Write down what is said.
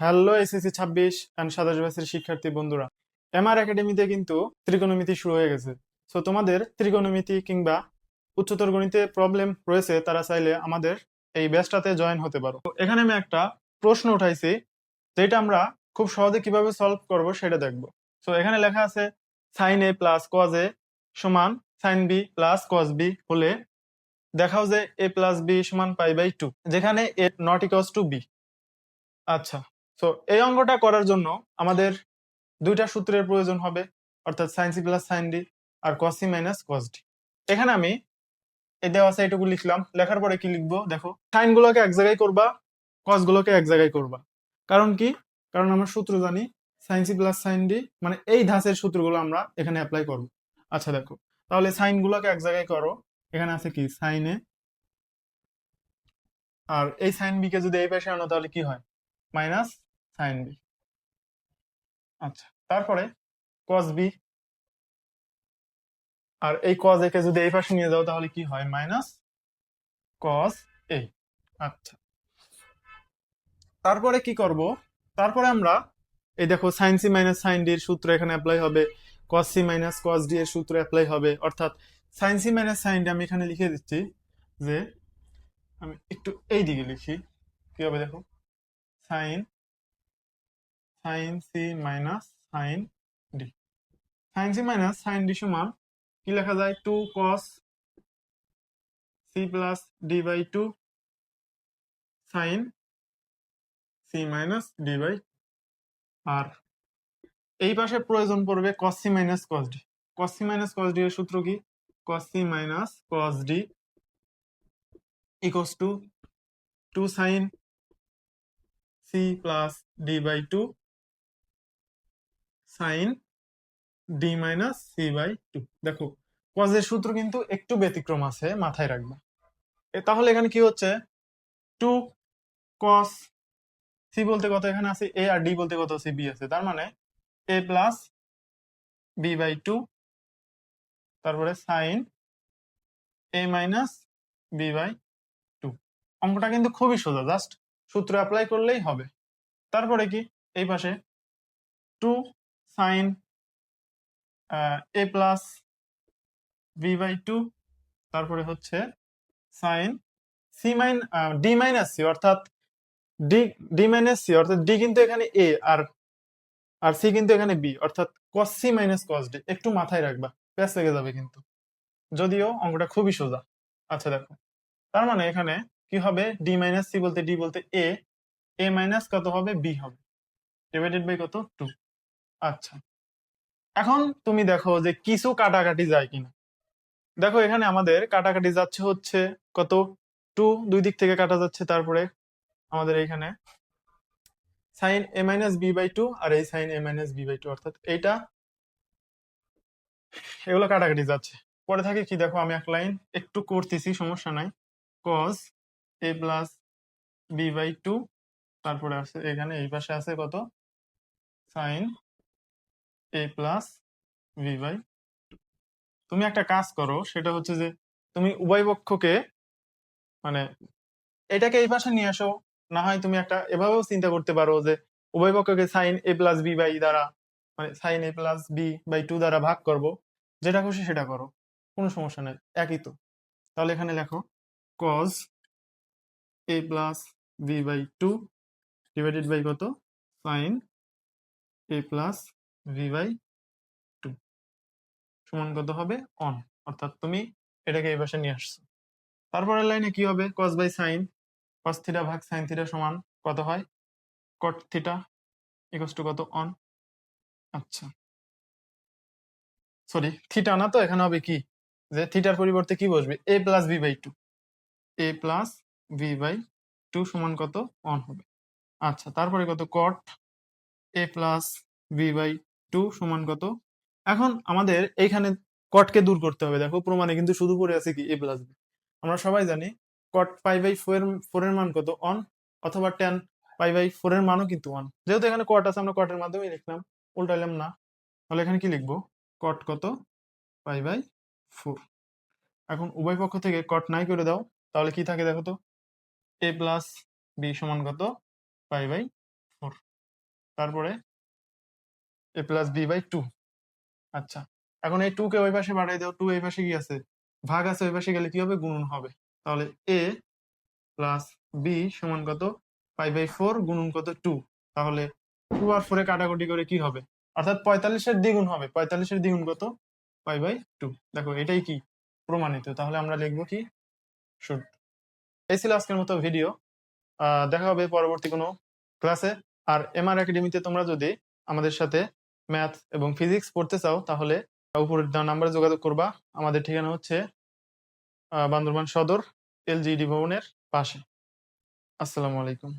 Hello, SSC ছাব্বিশ and সাতাশ ব্যাচের শিক্ষার্থী বন্ধুরা। এমআর একাডেমিতে কিন্তু ত্রিকোণমিতি শুরু হয়ে গেছে। সো তোমাদের ত্রিকোণমিতি কিংবা উচ্চতর গণিতে প্রবলেম রয়েছে, তারা চাইলে আমাদের এই ব্যাচটাতে জয়েন হতে পারো। এখানে আমি একটা প্রশ্ন উঠাইছি, যেটা আমরা খুব সহজে কীভাবে সলভ করব সেটা দেখব। সো এখানে লেখা আছে sine A plus cos A সমান sine B plus cos B হলে দেখাও যে এ প্লাস বি সমান পাই বাই টু যেখানে A not equals to B আচ্ছা তো এই অঙ্কটা করার জন্য আমাদের দুইটা সূত্রের প্রয়োজন হবে, অর্থাৎ sine C plus sine D আর cos C minus cos D এখানে আমি এই দেওয়া আছে এটুকু লিখলাম, লেখার পরে কি লিখব? দেখো সাইন গুলোকে এক জায়গায় করবা কস গুলোকে এক জায়গায় করবা। কারণ কি? কারণ আমরা সূত্র জানি sine C plus sine D মানে এই ধাঁচের সূত্রগুলো আমরা এখানে অ্যাপ্লাই করব। আচ্ছা দেখো, তাহলে সাইন গুলোকে এক জায়গায় করো, এখানে আছে কি? সাইন এ আর এই সাইন বি কে যদি এই পাশে আনো, তাহলে কি হয়? মাইনাস সাইন বি আচ্ছা তারপরে কস বি আর এই কস এ কে যদি এই পাশে নিয়ে যাও তাহলে কি হয়? মাইনাস কস এ আচ্ছা। তারপরে কি করব? তারপরে আমরা এই দেখো sine C minus sine D এর সূত্র এখানে অ্যাপ্লাই হবে cos C minus cos D এর সূত্র অ্যাপ্লাই হবে। অর্থাৎ sine C minus sine D আমি এখানে লিখে দিচ্ছি যে আমি একটু এই দিকে লিখি। কি হবে দেখো? Sine sine C minus sine D sine C minus sine D সমান কি লেখা যায়? Two cos C plus D by two sine C minus D by আর এই পাশে প্রয়োজন পড়বে cos C minus cos D cos C minus cos D এর সূত্র কি? Cos C minus cos D equals two two sine C plus D by two sine D minus C by two দেখো কজের সূত্র কিন্তু একটু ব্যতিক্রম আছে, মাথায় রাখবা। তাহলে এখানে কি হচ্ছে? টু কস সি বলতে কত? এখানে আছে এ আর ডি বলতে কত? আছে বি আছে। তার মানে A plus B by two তারপরে sine A minus B by two অঙ্কটা কিন্তু খুবই সোজা জাস্ট সূত্র অ্যাপ্লাই করলেই হবে। তারপরে কি? এই পাশে two sine A plus B by two তারপরে হচ্ছে sine C minus D minus C অর্থাৎ ডি ডি মাইনাস সি অর্থাৎ ডি কিন্তু এখানে এ আর আর সি কিন্তু এখানে বি অর্থাৎ cos C minus cos D একটু মাথায় রাখবা প্যাস লেগে যাবে কিন্তু। যদিও অঙ্কটা খুবই সোজা। আচ্ছা দেখো। তার মানে এখানে কি হবে? ডি মাইনাস সি বলতে ডি বলতে এ এ মাইনাস কত হবে? বি হবে। ডিভাইডেড বাই কত? টু আচ্ছা। এখন তুমি দেখো যে কিছু কাটাকাটি যায় কিনা। দেখো এখানে আমাদের কাটাকাটি যাচ্ছে হচ্ছে কত? টু দুই দিক থেকে কাটা যাচ্ছে, তারপরে আমাদের এখানে sine A minus B by two আর এই sine A minus B by two অর্থাৎ এইটা এগুলো কাটাকাটি যাচ্ছে। পরে থাকে কি দেখো আমি এক লাইন একটু করতেছি, সমস্যা নাই। Cos A plus B by two তারপরে আছে এখানে এই পাশে আছে কত? Sine A plus B by তুমি একটা কাজ করো, সেটা হচ্ছে যে তুমি উভয় পক্ষকে মানে এটাকে এই পাশে নিয়ে আসো, না হয় তুমি একটা এভাবেও চিন্তা করতে পারো যে উভয় পক্ষকে sine A plus B by দ্বারা মানে sine A plus B by two দ্বারা ভাগ করব, যেটা খুশি সেটা করো, কোনো সমস্যা নেই, একই তো। তাহলে এখানে লেখো cos A plus B by two divided by কত? Sine A plus B by two সমান কত হবে? অন অর্থাৎ তুমি এটাকে এই পাশে নিয়ে আসছো। তারপরের লাইনে কি হবে? Cos by sine cos theta ভাগ সাইন থিটা সমান কত হয়? কট থিটা ইকস টু কত? অন আচ্ছা। সরি থিটা না তো? এখানে হবে কি? যে থিটার পরিবর্তে কি বসবে? A plus B by two A plus B by two সমান কত? অন হবে। আচ্ছা তারপরে কত? Cot A plus B by two সমান কত? এখন আমাদের এইখানে কটকে দূর করতে হবে। দেখো প্রমাণে কিন্তু শুধু পড়ে আছে কি? এ প্লাস বি আমরা সবাই জানি cot pi by four four এর মান কত? অন অথবা টেন পাই বাই ফোর এর মানও কিন্তু অন যেহেতু এখানে কট আছে, আমরা কটের মাধ্যমে লিখলাম। উল্টাইলাম না। তাহলে এখানে কি লিখব? কট কত? পাই বাই ফোর এখন উভয় পক্ষ থেকে কট নাই করে দাও। তাহলে কি থাকে দেখো তো? এ প্লাস বি সমান কত? পাই বাই ফোর তারপরে A plus B by two আচ্ছা এখন এই টু কে ওই পাশে বাড়াই দাও টু এই পাশে কি আছে? ভাগ আছে ওই পাশে গেলে কি হবে? গুণন হবে। তাহলে এ প্লাস বি সমান কত? ফাইভ বাই ফোর গুণন কত টু তাহলে টু আর ফোরে কাটাকুটি করে কি হবে? অর্থাৎ পঁয়তাল্লিশের দ্বিগুণ হবে। পঁয়তাল্লিশের দ্বিগুণ কত? ফাইভ বাই টু দেখো, এটাই কি? প্রমাণিত। তাহলে আমরা লিখব কি? শুড এই ছিল আজকের মতো ভিডিও দেখা হবে পরবর্তী কোনো ক্লাসে আর এমআর একাডেমিতে তোমরা যদি আমাদের সাথে ম্যাথ এবং ফিজিক্স পড়তে চাও, তাহলে উপরের নাম্বারে যোগাযোগ করবা। আমাদের ঠিকানা হচ্ছে বান্দরবান সদর এলজিডি ভবনের পাশে। আসসালামু আলাইকুম।